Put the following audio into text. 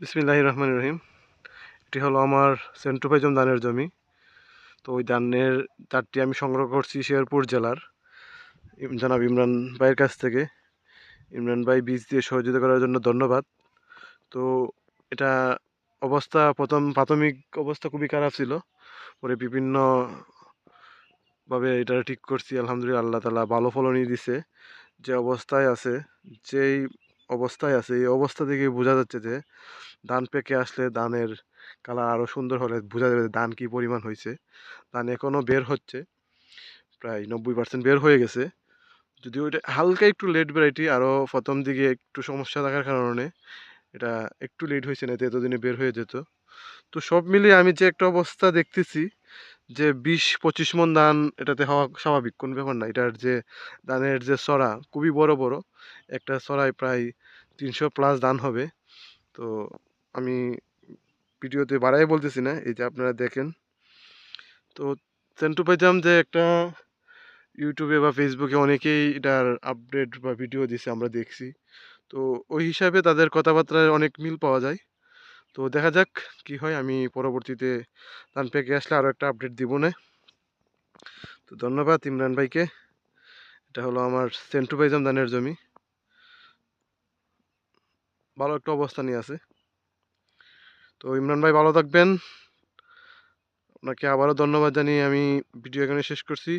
বিসমিল্লাহ রহমান রহিম। এটি হলো আমার সেন্টুপাইজম ধানের জমি। তো ওই ধানের তারটি আমি সংগ্রহ করছি শেরপুর জেলার। জনাব ইমরান ভাইয়ের কাছ থেকে। ইমরান ভাই বীজ দিয়ে সহযোগিতা করার জন্য ধন্যবাদ। তো এটা অবস্থা, প্রথম প্রাথমিক অবস্থা খুবই খারাপ ছিল। পরে বিভিন্ন ভাবে এটা ঠিক করছি, আলহামদুলিল্লাহ আল্লাহ তালা ভালো ফলনই দিছে। যে অবস্থায় আছে, যেই অবস্থায় আছে। এই অবস্থা থেকে বোঝা যাচ্ছে যে, ধান পেকে আসলে ধানের কালার আরও সুন্দর হলে বোঝা যাবে ধান কী পরিমাণ হয়েছে। ধান এখনও বের হচ্ছে, প্রায় নব্বই পার্সেন্ট বের হয়ে গেছে। যদিও এটা হালকা একটু লেট ভ্যারাইটি আরও প্রথম দিকে একটু সমস্যা থাকার কারণে এটা একটু লেট হয়েছে না, এতে এতদিনে বের হয়ে যেত। তো সব মিলিয়ে আমি যে একটা অবস্থা দেখতেছি যে বিশ পঁচিশ মন ধান এটাতে হওয়া স্বাভাবিক, কোনো ব্যাপার না। এটার যে ধানের যে সরা খুবই বড় বড়। একটা সরায় প্রায় তিনশো প্লাস ধান হবে। তো আমি ভিডিওতে বাড়াই বলতেছি না, এই যে আপনারা দেখেন। তো সেন্টু পাইতাম যে একটা ইউটিউবে বা ফেসবুকে অনেকেই এটার আপডেট বা ভিডিও দিছে, আমরা দেখছি। তো ওই হিসাবে তাদের কথাবার্তায় অনেক মিল পাওয়া যায়। তো দেখা যাক কি হয়, আমি পরবর্তীতে ধান পেকে আসলে আরও একটা আপডেট দিব না। তো ধন্যবাদ ইমরান ভাইকে। এটা হলো আমার সেন্টু পাইজাম ধানের জমি। ভালো একটা অবস্থানই আছে। তো ইমরান ভাই ভালো থাকবেন। আপনাকে আবারও ধন্যবাদ জানিয়ে আমি ভিডিও এখানে শেষ করছি।